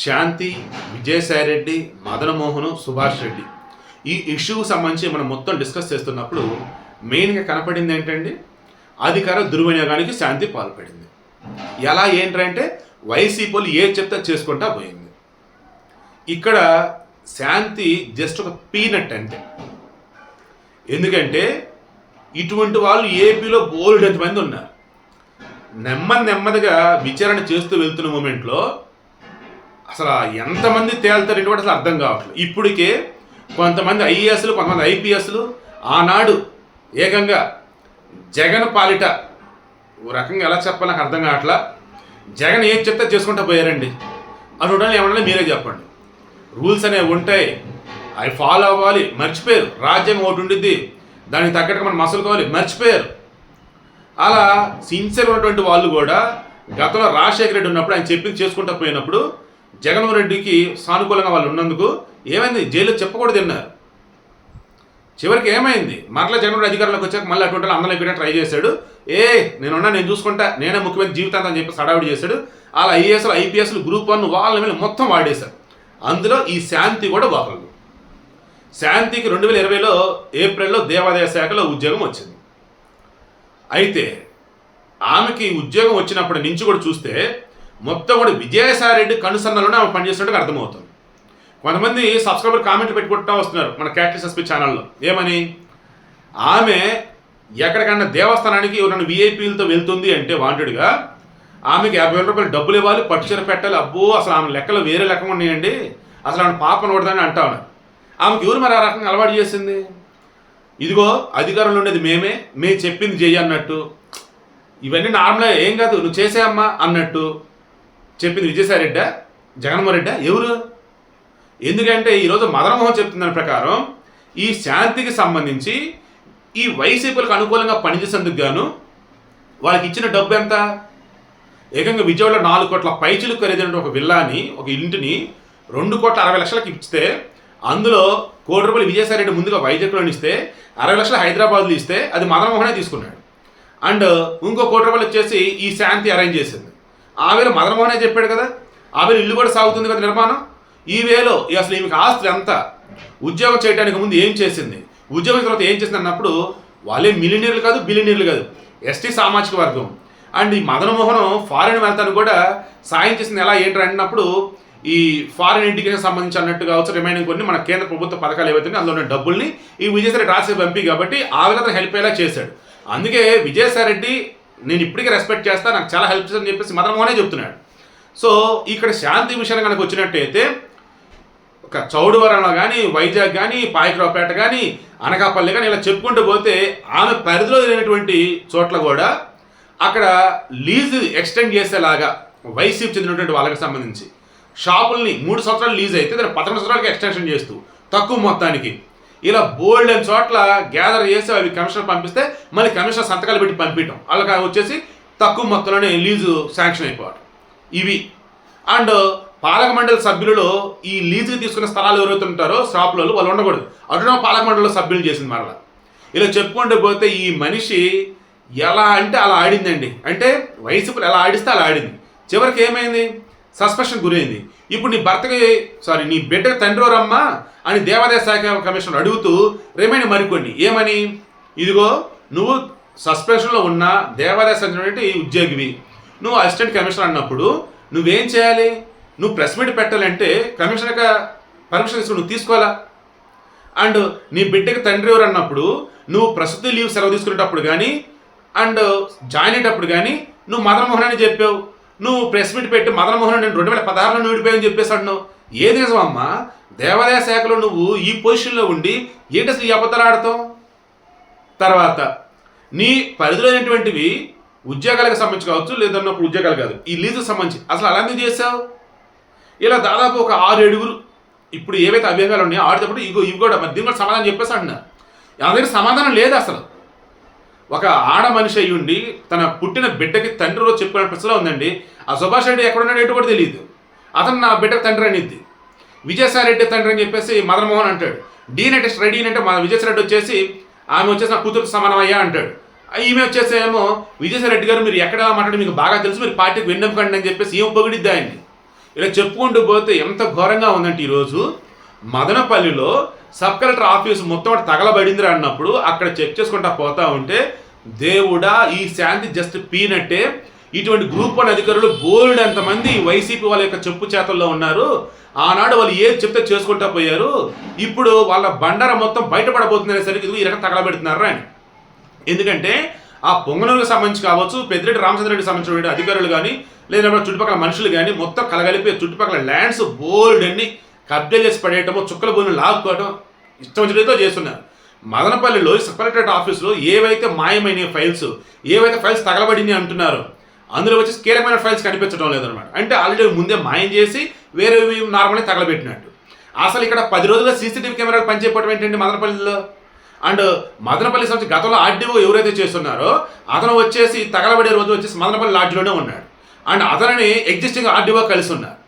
శాంతి విజయసాయి రెడ్డి మదనమోహన్ సుభాష్ రెడ్డి. ఈ ఇష్యూకి సంబంధించి మనం మొత్తం డిస్కస్ చేస్తున్నప్పుడు మెయిన్గా కనపడింది ఏంటండి? అధికార దుర్వినియోగానికి శాంతి పాల్పడింది. ఎలా ఏంటంటే వైసీపీలు ఏ చెప్తే చేసుకుంటా పోయింది. ఇక్కడ శాంతి జస్ట్ ఒక పీనట్ అంతే ఎందుకంటే ఇటువంటి వాళ్ళు ఏపీలో బోల్డ్ మంది ఉన్నారు. నెమ్మది నెమ్మదిగా విచారణ చేస్తూ వెళ్తున్న మూమెంట్లో అసలు ఎంతమంది తేలుతారంటే కూడా అసలు అర్థం కావట్లేదు. ఇప్పటికే కొంతమంది ఐఏఎస్లు కొంతమంది ఐపీఎస్లు ఆనాడు ఏకంగా జగన్ పాలిట ఓ రకంగా ఎలా చెప్పాలి నాకు అర్థం కావట్లా? జగన్ ఏం చెప్తే చేసుకుంటూ పోయారండి. అని ఏమన్నా మీరే చెప్పండి. రూల్స్ అనేవి ఉంటాయి. అవి ఫాలో అవ్వాలి మర్చిపోయారు. రాజ్యం ఒకటి ఉండిద్ది దానికి తగ్గట్టుగా మనం మసలుకోవాలి మర్చిపోయారు. అలా సిన్సియర్ ఉన్నటువంటి వాళ్ళు కూడా గతంలో రాజశేఖర రెడ్డి ఉన్నప్పుడు ఆయన చెప్పింది చేసుకుంటూ పోయినప్పుడు జగన్మోహన్ రెడ్డికి సానుకూలంగా వాళ్ళు ఉన్నందుకు ఏమైంది? జైల్లో చెప్పకూడదు తిన్నారు చివరికి ఏమైంది? మరలా జగన్మోహన్ అధికారంలోకి వచ్చాక మళ్ళీ అటువంటి అందరం ఇక్కడ ట్రై చేశాడు. ఏ నేనున్నా నేను చూసుకుంటా నేనే ముఖ్యమంత్రి జీవితాంతం అని చెప్పి సడావిడి చేశాడు. అలా ఐఏఎస్లు ఐపీఎస్లు గ్రూప్ వన్ వాళ్ళ మీద మొత్తం వాడేశారు. అందులో ఈ శాంతి కూడా ఒకరు శాంతికి రెండు వేల ఇరవైలో ఏప్రిల్లో దేవాదాయ శాఖలో ఉద్యోగం వచ్చింది. అయితే ఆమెకి ఉద్యోగం వచ్చినప్పటి నుంచి కూడా చూస్తే మొత్తం కూడా విజయసాయి రెడ్డి కనుసన్నలోనే ఆమె పనిచేస్తున్నట్టుగా అర్థమవుతుంది. కొంతమంది సబ్స్క్రైబర్ కామెంట్లు పెట్టుకుంటా వస్తున్నారు మన క్యాటరీ సస్పీ ఛానల్లో. ఏమని? ఆమె ఎక్కడికన్నా దేవస్థానానికి ఎవరైనా విఐపీలతో వెళ్తుంది అంటే వాంటెడ్గా ఆమెకి యాభై వేల రూపాయలు డబ్బులు ఇవ్వాలి పట్టుచీర పెట్టాలి అబ్బో అసలు ఆమె లెక్కలు వేరే లెక్క ఉన్నాయండి. అసలు ఆమె పాపను కొడదని అంటా ఉన్నారు. ఆమెకి ఎవరు మరి ఆ రకంగా అలవాటు చేసింది? ఇదిగో అధికారంలో ఉండేది మేమే మేము చెప్పింది చెయ్యి అన్నట్టు. ఇవన్నీ నార్మల్గా ఏం కాదు నువ్వు చేసేయమ్మా అన్నట్టు. చెప్పింది విజయసాయి రెడ్డా జగన్మోహన్ రెడ్డా ఎవరు? ఎందుకంటే ఈరోజు మదనమోహన్ చెప్తున్న ప్రకారం ఈ శాంతికి సంబంధించి ఈ వైసీపీలకు అనుకూలంగా పనిచేసేందుకు గాను వాళ్ళకి ఇచ్చిన డబ్బు ఎంత? ఏకంగా విజయవాడలో నాలుగు కోట్ల పైచులు ఖరీదైన ఒక విల్లాని ఒక ఇంటిని రెండు కోట్ల అరవై లక్షలకి ఇస్తే అందులో కోటి రూపాయలు విజయసాయిరెడ్డి ముందుగా వైజాగ్లో ఇస్తే అరవై లక్షలు హైదరాబాద్లో ఇస్తే అది మదనమోహనే తీసుకున్నాడు. అండ్ ఇంకో కోటి రూపాయలు వచ్చేసి ఈ శాంతి అరేంజ్ చేసింది. ఆ వేళ మదనమోహనే చెప్పాడు కదా. ఆ ఇల్లు కూడా సాగుతుంది కదా నిర్మాణం. ఈ వేలో ఈ అసలు ఈమెకి ఆస్తి ఎంత ఉద్యోగం చేయడానికి ముందు ఏం చేసింది? ఉద్యోగం తర్వాత ఏం చేసింది అన్నప్పుడు వాళ్ళే మిలినీర్లు కాదు బిలినీర్లు కాదు ఎస్టీ సామాజిక వర్గం. అండ్ ఈ మదనమోహనం ఫారిన్ వెళ్తాను కూడా సాయం చేసింది ఎలా ఏంటి అన్నప్పుడు ఈ ఫారిన్ ఇంటికి సంబంధించి అన్నట్టు కావచ్చు రిమైనింగ్ కొన్ని మన కేంద్ర ప్రభుత్వ పథకాలు ఏవైతే అందులో ఉన్న డబ్బుల్ని ఈ విజయసాయి రాజశేఖర్ పంపి కాబట్టి ఆ విధంగా హెల్ప్ అయ్యేలా చేశాడు. అందుకే విజయసాయి రెడ్డి నేను ఇప్పటికీ రెస్పెక్ట్ చేస్తా నాకు చాలా హెల్ప్ చేస్తాను చెప్పేసి మదనమోహనే చెప్తున్నాడు. సో ఇక్కడ శాంతి విషయం కనుక వచ్చినట్టయితే ఒక చౌడవరంలో కానీ వైజాగ్ కానీ పాయకరావుపేట కానీ అనకాపల్లి కానీ ఇలా చెప్పుకుంటూ పోతే ఆమె పరిధిలో లేనటువంటి చోట్ల కూడా అక్కడ లీజు ఎక్స్టెండ్ చేసేలాగా వైసీపీ చెందినటువంటి వాళ్ళకి సంబంధించి షాపుల్ని మూడు సంవత్సరాలు లీజ్ అయితే దాన్ని పదకొండు సంవత్సరాలకి ఎక్స్టెన్షన్ చేస్తూ తక్కువ మొత్తానికి. ఇలా బోల్డ్ అని చోట్ల గ్యాదర్ చేసి అవి కమిషనర్ పంపిస్తే మళ్ళీ కమిషనర్ సంతకాలు పెట్టి పంపించడం వాళ్ళకి వచ్చేసి తక్కువ మొత్తంలోనే లీజు శాంక్షన్ అయిపోవడం ఇవి. అండ్ పాలక మండలి సభ్యులలో ఈ లీజుకి తీసుకున్న స్థలాలు ఎవరైతే ఉంటారో షాపులలో వాళ్ళు ఉండకూడదు. అటున పాలక మండలిలో సభ్యులు చేసింది మరలా. ఇలా చెప్పుకుంటూ పోతే ఈ మనిషి ఎలా అంటే అలా ఆడిందండి. అంటే వైసీపీలు ఎలా ఆడిస్తే అలా ఆడింది. చివరికి ఏమైంది? సస్పెన్షన్ గురైంది. ఇప్పుడు నీ భర్తకి సారీ నీ బిడ్డ తండ్రి రమ్మా అని దేవాదాయ శాఖ కమిషనర్ అడుగుతూ రిమైండ్ మరికొన్ని ఏమని? ఇదిగో నువ్వు సస్పెన్షన్లో ఉన్న దేవాదాయ శాఖ ఉద్యోగివి. నువ్వు అసిస్టెంట్ కమిషనర్ అన్నప్పుడు నువ్వేం చేయాలి? నువ్వు ప్రెస్ మీట్ పెట్టాలంటే కమిషనర్గా పర్మిషన్ తీసుకుని నువ్వు తీసుకోవాలా? అండ్ నీ బిడ్డకి తండ్రి ఎవరు అన్నప్పుడు నువ్వు ప్రస్తుత లీవ్ సెలవు తీసుకునేటప్పుడు కానీ అండ్ జాయిన్ అయ్యేటప్పుడు కానీ నువ్వు మదన్మోహన్ అని చెప్పావు. నువ్వు ప్రెస్ మీట్ పెట్టి మదనమోహన్ నేను రెండు వేల పదహారులో నువ్వు విడిపోయావని చెప్పేసి అంటున్నావు. ఏది నిజమమ్మా? దేవాదాయ శాఖలో నువ్వు ఈ పొజిషన్లో ఉండి ఏంటి అసలు ఈ అబద్ధాలు ఆడతావు? తర్వాత నీ పరిధిలో అయినటువంటివి ఉద్యోగాలకు సంబంధించి కావచ్చు లేదన్నప్పుడు ఉద్యోగాలు కాదు. ఈ లీజుకు సంబంధించి. అసలు అలాంటివి చేసావు ఇలా దాదాపు ఒక ఆరు ఏడుగురు ఇప్పుడు ఏవైతే అభ్యర్థాలు ఉన్నాయో ఆడితే ఇగో ఇవి కూడా. మరి దీని కూడా సమాధానం చెప్పేసి అంటున్నారు అందరికీ సమాధానం లేదు అసలు. ఒక ఆడ మనిషి అయి ఉండి తన పుట్టిన బిడ్డకి తండ్రి రోజు చెప్పుకునే పరిస్థితిలో ఉందండి ఆ సుభాష్ రెడ్డి ఎక్కడున్నాడు ఎటు కూడా తెలియదు అతను నా బిడ్డ తండ్రి అనిద్ది. విజయసాయి రెడ్డి తండ్రి అని చెప్పేసి మదన్ మోహన్ అంటాడు. డీన్ అంటే రెడీ అంటే మన విజయసాయి రెడ్డి వచ్చేసి ఆమె వచ్చేసి నా కూతురు సమానం అయ్యా అంటాడు. ఈమె వచ్చేసి ఏమో విజయసాయి రెడ్డి గారు మీరు ఎక్కడ మాట్లాడి మీకు బాగా తెలుసు మీరు పార్టీకి విన్నపకండి అని చెప్పేసి ఏం పొగిడిద్ది ఆయన్ని. ఇలా చెప్పుకుంటూ పోతే ఎంత ఘోరంగా ఉందంటే ఈరోజు మదనపల్లిలో సబ్ కలెక్టర్ ఆఫీస్ మొత్తం తగలబడిందిరా అన్నప్పుడు అక్కడ చెక్ చేసుకుంటా పోతా ఉంటే దేవుడా ఈ శాంతి జస్ట్ పీనట్టే. ఇటువంటి గ్రూప్ వన్ అధికారులు బోల్డ్ ఎంతమంది వైసీపీ వాళ్ళ యొక్క చెప్పు చేతల్లో ఉన్నారు. ఆనాడు వాళ్ళు ఏది చెప్తే చేసుకుంటా పోయారు. ఇప్పుడు వాళ్ళ బండార మొత్తం బయటపడబోతుంది అనేసరికి ఈ రకం తగలబెడుతున్నారు అని. ఎందుకంటే ఆ పొంగనూరుకు సంబంధించి కావచ్చు పెద్దిరెడ్డి రామచంద్రరెడ్డి సంబంధించిన అధికారులు కానీ లేదా చుట్టుపక్కల మనుషులు కానీ మొత్తం కలగలిపి చుట్టుపక్కల ల్యాండ్స్ బోల్డ్ అన్ని కబ్జా చేసి పడేయటము చుక్కల భూమిని లాక్కోవటం ఇష్టం వచ్చినతో చేస్తున్నారు. మదనపల్లిలో సెపరేటెడ్ ఆఫీసులో ఏవైతే మాయమైన ఫైల్స్ ఏవైతే ఫైల్స్ తగలబడినాయి అంటున్నారు అందులో వచ్చి కీలకమైన ఫైల్స్ కనిపించడం లేదనమాట అంటే ఆల్రెడీ ముందే మాయం చేసి వేరే నార్మల్గా తగలబెట్టినట్టు. అసలు ఇక్కడ పది రోజుల్లో సీసీటీవీ కెమెరాలు పనిచేయడం ఏంటండి మదనపల్లిలో? అండ్ మదనపల్లి సంబంధించి గతంలో ఆర్డీఓ ఎవరైతే చేస్తున్నారో అతను వచ్చేసి తగలబడే రోజు వచ్చేసి మదనపల్లి లాడ్జ్లోనే ఉన్నాడు. అండ్ అతనిని ఎగ్జిస్టింగ్ ఆర్డీఓ కలిసి ఉన్నారు.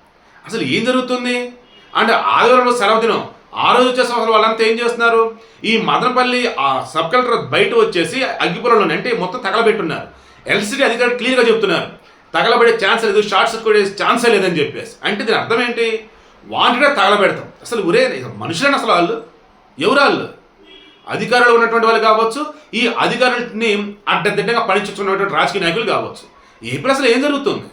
అసలు ఏం జరుగుతుంది? అండ్ ఆదివారం సెలవు దినం. ఆ రోజు వచ్చేసి అసలు వాళ్ళంతా ఏం చేస్తున్నారు? ఈ మదనపల్లి ఆ సబ్ కలెక్టర్ బయట వచ్చేసి అగ్గిపురంలో అంటే మొత్తం తగలబెట్టున్నారు. ఎల్సిడి అధికారులు క్లియర్గా చెప్తున్నారు. తగలబడే ఛాన్స్ లేదు షార్ట్ సర్క్యూట్ ఛాన్సే లేదని చెప్పేసి. అంటే దీని అర్థం ఏంటి? వాంటెడే తగలబెడతాం. అసలు ఒరే మనుషులని అసలు వాళ్ళు? ఎవరు వాళ్ళు? అధికారులు ఉన్నటువంటి వాళ్ళు కావచ్చు ఈ అధికారులని అడ్డదిడ్డంగా పనిచేస్తున్నటువంటి రాజకీయ నాయకులు కావచ్చు. ఇప్పుడు అసలు ఏం జరుగుతుంది?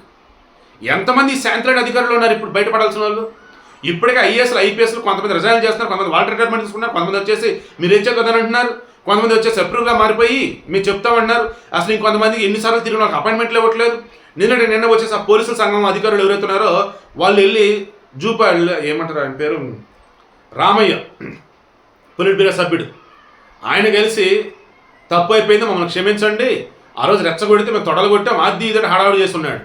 ఎంతమంది శాంతిరేట్ అధికారులు ఉన్నారు ఇప్పుడు బయటపడాల్సిన వాళ్ళు? ఇప్పటికే ఐఏఎస్లు ఐపీఎస్లు కొంతమంది రిజైన్ చేస్తున్నారు కొంతమంది వాటర్ రిటైర్మెంట్ తీసుకున్నారు కొంతమంది వచ్చేసి మీరు ఏం చెప్పదని అంటున్నారు కొంతమంది వచ్చేసి అప్రూవ్గా మారిపోయి మీరు చెప్తామన్నారు అసలు ఇంకొంతమంది ఎన్నిసార్లు తిరిగి నాకు అపాయింట్మెంట్లు ఇవ్వట్లేదు. నిన్న నిన్న వచ్చేసి ఆ పోలీసుల సంఘం అధికారులు ఎవరైతున్నారో వాళ్ళు వెళ్ళి జూపాళ్ళు ఏమంటారు ఆయన పేరు? రామయ్య పొలిట్ బ్యూరో సభ్యుడు. ఆయన కలిసి తప్పు అయిపోయింది మమ్మల్ని క్షమించండి. ఆ రోజు రెచ్చగొడితే మేము తొడలు కొట్టాం అది ఇదని హడావుడి చేస్తున్నాడు.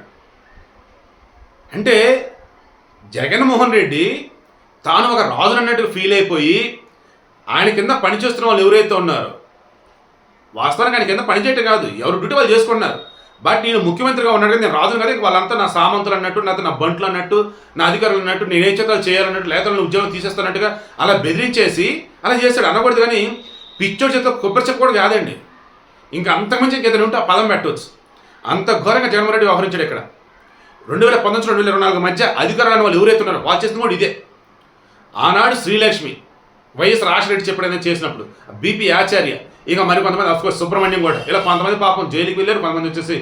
అంటే జగన్మోహన్ రెడ్డి తాను ఒక రాజును అన్నట్టుగా ఫీల్ అయిపోయి ఆయన కింద పనిచేస్తున్న వాళ్ళు ఎవరైతే ఉన్నారో వాస్తవానికి ఆయన కింద పనిచేయటం కాదు ఎవరు డ్యూటీ వాళ్ళు చేసుకున్నారు బట్ నేను ముఖ్యమంత్రిగా ఉన్నాడు నేను రాజును కదా వాళ్ళంతా నా సామంతులు అన్నట్టు నాతో నా బంట్లు అన్నట్టు నా అధికారులు అన్నట్టు నేను ఏం చేయాలన్నట్టు లేదా ఉద్యోగం తీసేస్తానట్టుగా అలా బెదిరించేసి అలా చేస్తాడు. అనకూడదు కానీ పిచ్చోడి చేత కొబ్బరి చెప్ప కూడా కాదండి. ఇంకా అంతకుమించి ఇంకేదైనా ఉంటే ఆ పదం పెట్టవచ్చు అంత ఘోరంగా జగన్మోహన్ రెడ్డి వ్యవహరించాడు ఇక్కడ. రెండు వేల పంతొమ్మిది రెండు వేల ఇరవై నాలుగు మధ్య అధికారులను వాళ్ళు ఎవరైతే ఉన్నారో వాళ్ళు చేసిన కూడా ఇదే. ఆనాడు శ్రీలక్ష్మి వైఎస్ రాజశేఖరెడ్డి చెప్పడం చేసినప్పుడు బీపీ ఆచార్య ఇక మరి కొంతమంది అఫ్కోర్స్ సుబ్రహ్మణ్యం కూడా. ఇలా కొంతమంది పాపం జైలుకి వెళ్ళారు కొంతమంది వచ్చేసి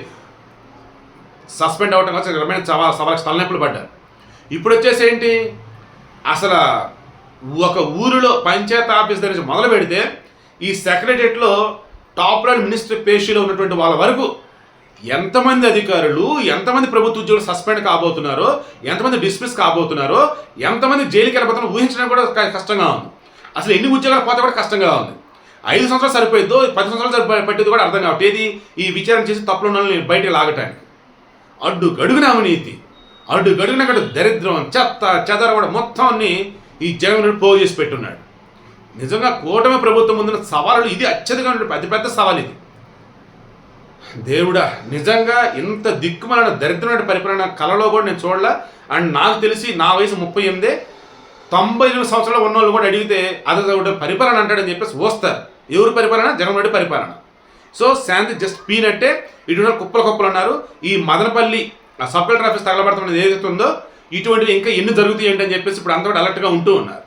సస్పెండ్ అవ్వటం కోసం రమైన సవా సవాలకు తలనొప్పులు పడ్డారు. ఇప్పుడు వచ్చేసి ఏంటి? అసలు ఒక ఊరిలో పంచాయత్ ఆఫీస్ దగ్గర నుంచి మొదలు పెడితే ఈ సెక్రటరియట్లో టాప్ లైన్ మినిస్టర్ పేషీలో ఉన్నటువంటి వాళ్ళ వరకు ఎంతమంది అధికారులు ఎంతమంది ప్రభుత్వ ఉద్యోగులు సస్పెండ్ కాబోతున్నారో ఎంతమంది డిస్మిస్ కాబోతున్నారో ఎంతమంది జైలుకి వెళ్ళబోతున్నారో ఊహించడం కూడా కష్టంగా ఉంది. అసలు ఎన్ని ఉద్యోగాలు పోతే కూడా కష్టంగా ఉంది. ఐదు సంవత్సరాలు సరిపోయిద్దో పది సంవత్సరాలు సరిపోయి పట్టేది కూడా అర్థం కాబట్టి ఏది? ఈ విచారణ చేసి తప్పులు ఉండాలని బయటకు లాగటానికి. అడ్డు గడుగున అవినీతి. అడ్డు గడుగున గడు దరిద్రం చెత్త చెదర కూడా మొత్తం అన్ని ఈ జగన్ పోగు చేసి పెట్టున్నాడు. నిజంగా కూటమి ప్రభుత్వం ముందున్న సవాళ్ళు ఇది అత్యధికంగా అతి పెద్ద సవాల్ ఇది. దేవుడా నిజంగా ఇంత దిక్కుమలన దరిద్రమైన పరిపాలన కళలో కూడా నేను చూడలే. అండ్ నాకు తెలిసి నా వయసు ముప్పై ఎనిమిదే. తొంభై ఎనిమిది సంవత్సరాలు ఉన్న వాళ్ళు కూడా అడిగితే అదే ఒకటి పరిపాలన అంటాడని చెప్పేసి వస్తారు. ఎవరు పరిపాలన? జగన్ పరిపాలన. సో శాంతి జస్ట్ పీనట్టే. ఇటువంటి కుప్పలు కుప్పలు ఉన్నారు. ఈ మదనపల్లి ఆ సబ్ కలెక్టర్ ఆఫీస్ తగలబడుతున్నది ఏదైతే ఉందో ఇటువంటివి ఇంకా ఎన్ని జరుగుతాయి ఏంటని చెప్పేసి ఇప్పుడు అంతా అలర్ట్గా ఉంటూ ఉన్నారు.